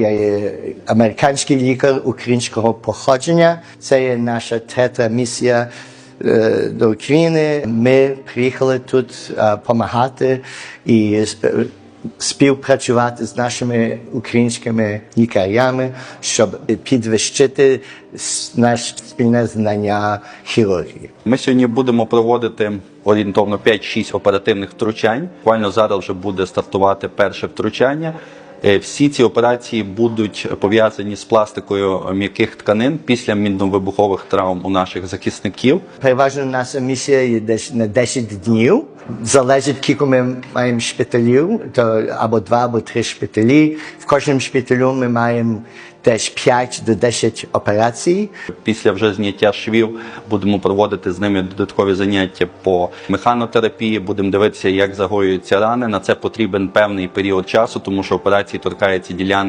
Я є американський лікар українського походження. Це є наша третя місія е, до України. Ми приїхали тут допомагати і співпрацювати з нашими українськими лікарями, щоб підвищити наше спільне знання хірургії. Ми сьогодні будемо проводити орієнтовно 5-6 оперативних втручань. Буквально зараз вже буде стартувати перше втручання. Е, Всі ці операції будуть пов'язані з пластикою м'яких тканин після мінно-вибухових травм у наших захисників. Переважно наша місія є десь на 10 днів. Залежить, скільки ми маємо шпиталів, то або два, або три шпиталі. В кожному шпиталю ми маємо десь 5 до 10 операцій. Після вже зняття швів будемо проводити з ними додаткові заняття по механотерапії. Будемо дивитися, як загоюються рани. На це потрібен певний період часу, тому що операції торкаються ділянки.